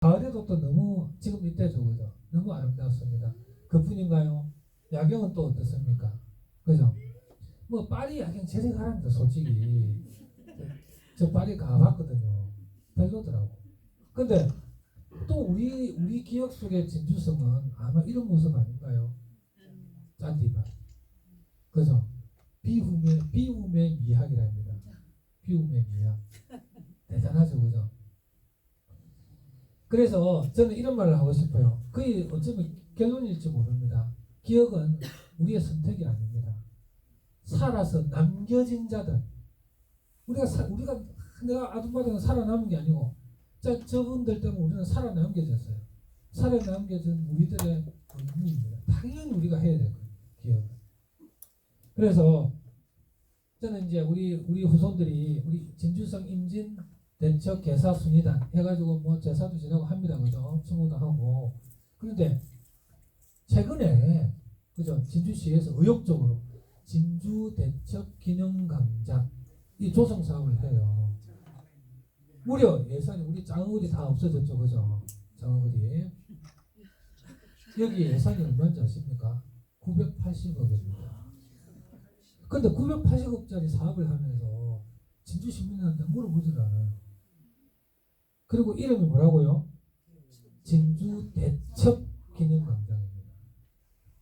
가을에도 또 너무 지금 이때죠, 그죠? 너무 아름답습니다. 그뿐인가요? 야경은 또 어떻습니까? 그죠? 뭐 파리 야경 제일 가랍니다, 솔직히. 저, 저 파리 가봤거든요. 별로더라고. 근데 또 우리 우리 기억 속의 진주성은 아마 이런 모습 아닌가요? 짠디바. 그죠? 비움의 비움의 미학이랍니다. 비움의 미학. 대단하죠, 그죠? 그래서 저는 이런 말을 하고 싶어요. 그게 어쩌면 결론일지 모릅니다. 기억은 우리의 선택이 아닙니다. 살아서 남겨진 자들. 우리가 사, 우리가 내가 아둥바둥 살아남은 게 아니고 자 저분들 때문에 우리는 살아남겨졌어요. 살아남겨진 우리들의 의무입니다. 당연히 우리가 해야 될 거예요. 기억은. 그래서 저는 이제 우리 우리 후손들이 우리 진주성 임진 대척 개사 순위단 해가지고 뭐 제사도 지내고 합니다. 그죠? 추모도 하고. 그런데 최근에 그죠? 진주시에서 의욕적으로 진주 대척 기념광장 이 조성 사업을 해요. 무려 예산이 우리 장어거리 다 없어졌죠. 그죠? 장어거리. 여기 예산이 얼마인지 아십니까? 980억입니다. 근데 980억짜리 사업을 하면서 진주 시민한테 물어보질 않아요. 그리고 이름이 뭐라고요? 진주 대첩 기념광장입니다.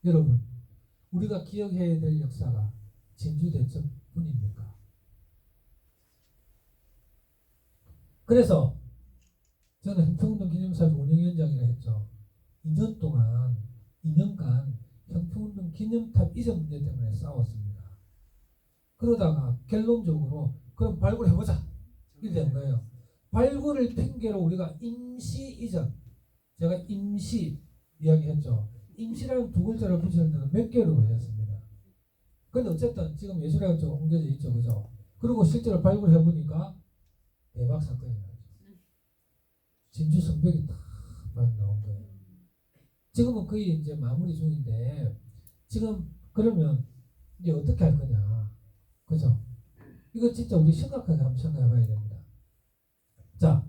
여러분, 우리가 기억해야 될 역사가 진주 대첩뿐입니까? 그래서 저는 형평운동 기념사업 운영위원장이라 했죠. 2년 동안, 2년간 형평운동 기념탑 이전 문제 때문에 싸웠습니다. 그러다가 결론적으로 그럼 발굴해보자. 이렇게 된 거예요. 발굴을 핑계로 우리가 임시 이전, 제가 임시 이야기했죠. 임시라는 두 글자를 붙이는데도 몇 개월이 걸렸습니다. 근데 어쨌든 지금 예술회가 좀 옮겨져 있죠. 그죠? 그리고 실제로 발굴해 보니까 대박 사건이 나죠. 진주 성벽이 다 나온 거예요. 지금은 거의 이제 마무리 중인데 지금 그러면 이제 어떻게 할 거냐. 그죠? 이거 진짜 우리 심각하게 한번 생각해 봐야 됩니다.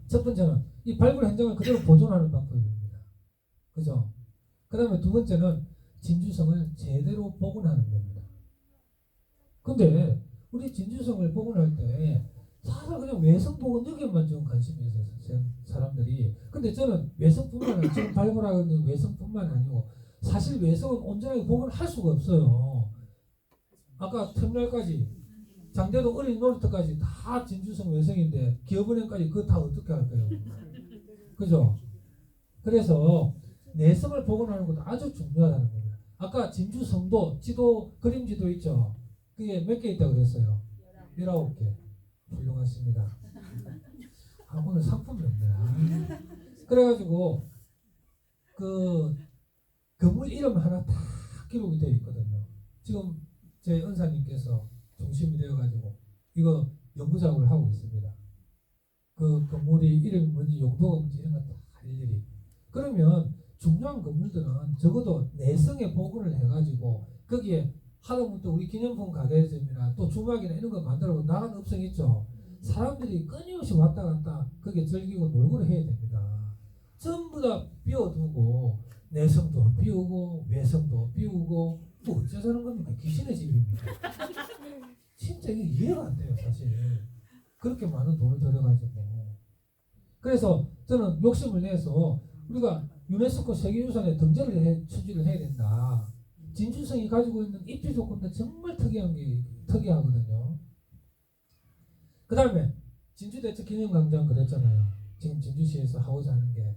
자, 첫 번째는 이 발굴 현장을 그대로 보존하는 방법입니다. 그죠? 그 다음에 두 번째는 진주성을 제대로 복원하는 겁니다. 근데 우리 진주성을 복원할 때 사실 그냥 외성 복원 여기에만 좀 관심이 있어서 사람들이 근데 저는 외성뿐만 아니고 지금 발굴하고 있는 외성뿐만 아니고 사실 외성은 온전하게 복원할 수가 없어요. 아까 텀날까지 장대도 어린 놀이터까지 다 진주성 외성인데 기업은행까지 그거 다 어떻게 할까요? 그죠? 그래서 내성을 복원하는 것도 아주 중요하다는 겁니다. 아까 진주성도 지도 그림 지도 있죠. 그게 몇 개 있다고 그랬어요? 19개. 훌륭하십니다. 아, 오늘 상품이 없네. 아. 그래가지고 그 건물 이름 하나 다 기록이 되어 있거든요. 지금 제 은사님께서 중심이 되어가지고 이거 연구 작업을 하고 있습니다. 그 건물이 이름이 뭔지 용도가 뭔지 이런 거다 일일이. 그러면 중요한 건물들은 적어도 내성에 복원을 해가지고 거기에 하다못해 우리 기념품 가게점이나 또 주막이나 이런 거 만들어 나가는 업성 있죠. 사람들이 끊임없이 왔다 갔다 거기에 즐기고 놀고 해야 됩니다. 전부 다 비워두고 내성도 비우고 외성도 비우고 뭐 어쩌자는 겁니까? 귀신의 집입니다. 진짜 이게 이해가 안 돼요, 사실. 그렇게 많은 돈을 들여가지고. 그래서 저는 욕심을 내서 우리가 유네스코 세계유산에 등재를 해, 추진을 해야 된다. 진주성이 가지고 있는 입지 조건도 정말 특이한 게 특이하거든요. 그 다음에 진주대첩 기념광장 그랬잖아요. 지금 진주시에서 하고자 하는 게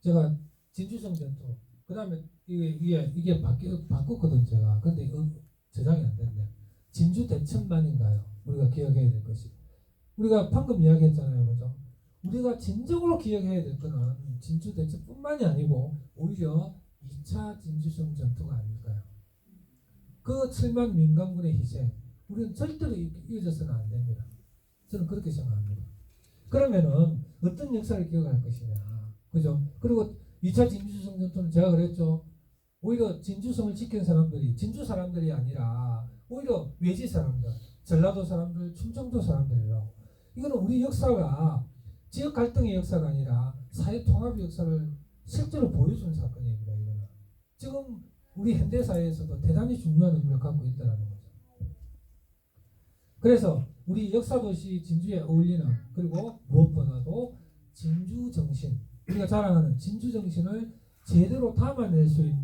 제가 진주성 전투 그 다음에 이게 이게 이게 바뀌 바꿨거든 제가. 근데 이거 저장이 안 됐네. 진주 대천만인가요? 우리가 기억해야 될 것이. 우리가 방금 이야기했잖아요, 그죠? 우리가 진정으로 기억해야 될 거는 진주 대천뿐만이 아니고 오히려 2차 진주성 전투가 아닐까요? 그 7만 민간군의 희생, 우리는 절대로 잊어서는 안 됩니다. 저는 그렇게 생각합니다. 그러면은 어떤 역사를 기억할 것이냐, 그죠? 그리고 2차 진주성 전투는 제가 그랬죠. 오히려 진주성을 지킨 사람들이 진주 사람들이 아니라 오히려 외지 사람들, 전라도 사람들, 충청도 사람들이라고. 이거는 우리 역사가 지역 갈등의 역사가 아니라 사회 통합의 역사를 실제로 보여준 사건입니다. 이거는 지금 우리 현대 사회에서도 대단히 중요한 의미를 갖고 있다는 거죠. 그래서 우리 역사도시 진주에 어울리는 그리고 무엇보다도 진주 정신 우리가 자랑하는 진주 정신을 제대로 담아낼 수 있는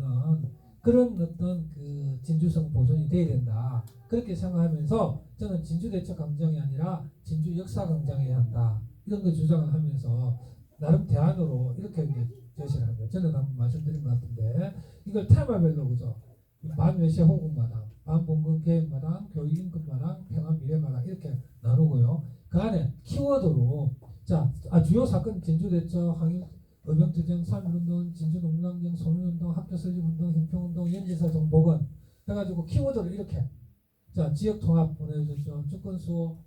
그런 어떤 그 진주성 보존이 돼야 된다 그렇게 생각하면서 저는 진주 대척 광장이 아니라 진주 역사 광장해야 한다 이런 걸 주장을 하면서 나름 대안으로 이렇게 이제 제시를 합니다. 저는 한번 말씀드린 것 같은데 이걸 테마별로 그죠? 반외세 호국마당, 반봉건 계획마당, 교육임금마당, 평화미래마당 이렇게 나누고요. 그 안에 키워드로 자 아, 주요 사건 진주대처 항일 의병투쟁, 3.1운동, 진주농민항쟁, 소민운동, 학교설립운동, 형평운동, 연지사정, 복원 해가지고 키워드를 이렇게 자 지역통합 보내줬죠. 주권수호,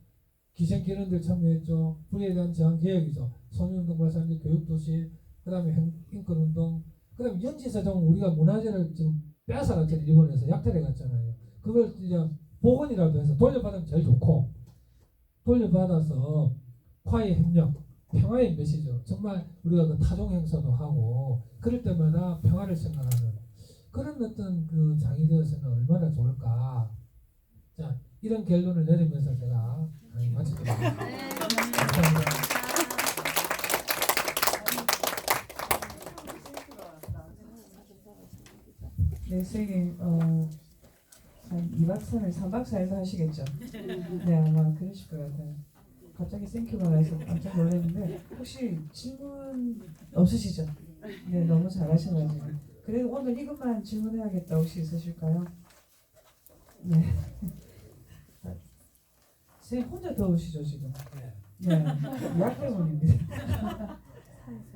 기생기능들 참여했죠. 불의에 대한 저항 계획이죠. 소민운동 발산지 교육도시, 그 다음에 인권운동, 그 다음에 연지사정 우리가 문화재를 지금 빼앗아갔잖아요. 일본에서 약탈해 갔잖아요. 그걸 이제 복원이라도 해서 돌려받으면 제일 좋고 돌려받아서 화해 협력, 평화의 메시지 정말 우리가 그 타종 행사도 하고 그럴 때마다 평화를 생각하는 그런 어떤 그 장이 되어서는 얼마나 좋을까. 자 이런 결론을 내리면서 제가 강의 마치도록 하겠습니다. 감사합니다. 네, 선생님, 어, 한 2박 3일, 3박 4일도 하시겠죠? 네, 아마 그러실 것 같아요. 갑자기 땡큐가 나서 깜짝 놀랐는데, 혹시 질문 없으시죠? 네, 너무 잘하셔가지고. 그래도 오늘 이것만 질문해야겠다, 혹시 있으실까요? 네. 아, 선생님 혼자 더우시죠, 지금? 네. 네, 약 때문입니다.